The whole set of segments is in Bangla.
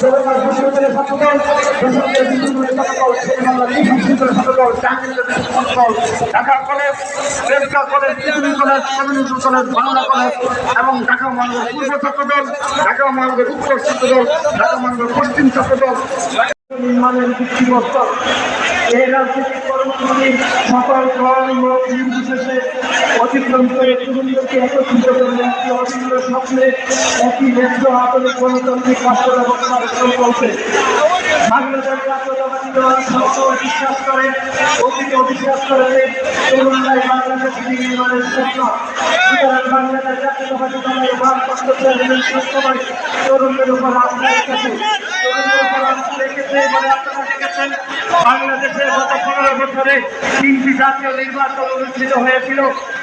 সরকার বিশ্ববিদ্যালয়ের ছাত্রদল, বেসরকারি বিশ্ববিদ্যালয়ের ছাত্রদল, শেরেবাংলা বিশ্ববিদ্যালয়ের ছাত্রদল, জাহাঙ্গীরনগর ছাত্রদল, Dhaka college, রেলকা college, engineering college, community college, Bangla college এবং ঢাকা মহানগর পশ্চিম ছাত্রদল, নির্মাণের ভিত্তিমত্তা এই রাজনৈতিক সকল অতিক্রম করে তরুণদেরকে একত্রিত একটি অভিন্ন স্বপ্নে একই ন্যায্য আধুনিক গণতান্ত্রিক রাষ্ট্র ব্যবস্থার সংকল্পে বাংলাদেশ জাতীয়তাবাদী দল সবসময় বিশ্বাস করে অতীতে অবিশ্বাস করে যে তরুণরাই বাংলাদেশ নির্মাণের স্বপ্ন সুতরাং বাংলাদেশ জাতীয়তাবাদী দলের ভারপ্রাপ্ত উপর আস্থা রেখেছে তরুণদের উপর আস্থা রেখেছে বলে আপনারা দেখেছেন বাংলাদেশে গত পনেরো বছরে তিনটি জাতীয় নির্বাচন অনুষ্ঠিত হয়েছিল।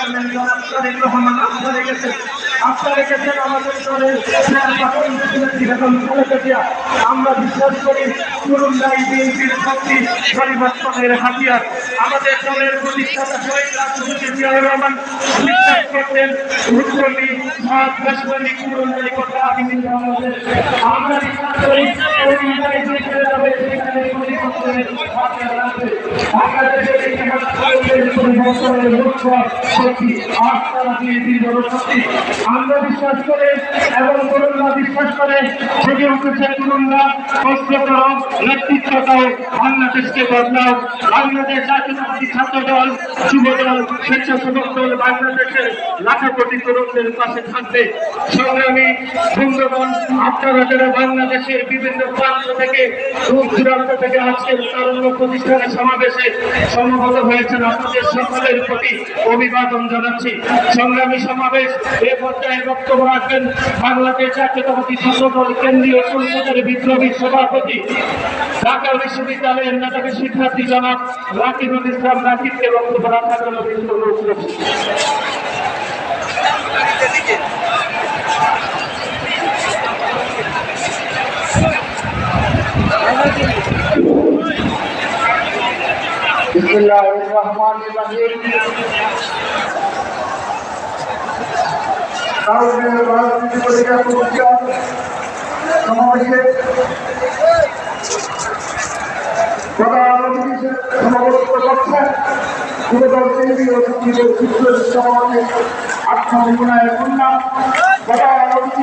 চেয়ারম্যান জনাব আমাদের দলের আমরা বিশ্বাস করি তরুণরাই বিএনপির শক্তি পরিবর্তনের হাতিয়ার। আমাদের দলের প্রতিষ্ঠাতা বিশ্বাস করতেন আমরা বিশ্বাস করি তরুণরাই যেখানে যাবে সেখানে পরিবর্তনের ইতিহাস পরিবর্তনের মুখ্য শক্তি আস্থা বিএনপির জনশক্তি। আমরা বিশ্বাস করে এবং তরুণরা বিশ্বাস করে জেগে উঠেছে তরুণরা কষ্ট নেতৃত্ব দাও বাংলাদেশকে বদলাও। বাংলাদেশ জাতীয়তাবাদী ছাত্র দল যুব দল স্বেচ্ছাসেবক দল বাংলাদেশের লাখো তরুণদের পাশে থাকবে। সংগ্রামী বন্ধুগণ, আপনারা যারা বাংলাদেশের বিভিন্ন প্রান্ত থেকে, দূর দূরান্ত থেকে আজকের তারুণ্য প্রতিষ্ঠানের সমাবেশে সমবেত হয়েছেন, আপনাদের সকলের প্রতি অভিবাদন জানাচ্ছি। সংগ্রামী সমাবেশ এ পর্যায়ে বক্তব্য রাখবেন বাংলাদেশ জাতীয়তাবাদী ছাত্র দল কেন্দ্রীয় সংসদের বিপ্লবী সভাপতি, ঢাকা বিশ্ববিদ্যালয়ের নাটকের শিক্ষার্থী জনাব রাকিবুল ইসলাম রাকিবকে বক্তব্য রাখার জন্য বিশেষ বিসমিল্লাহির রহমানির রহিম। কারণের রাজনীতি পরীক্ষা পরীক্ষা সমাবেশে প্রধান অতিথি কন্যা প্রধান অতিথি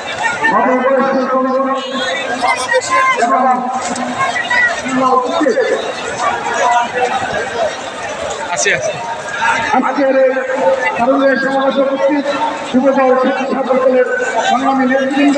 আজকের এই সমাবেশ উপস্থিত যুবদল ছাত্র দলের সংগ্রামী নেতৃবৃন্দ।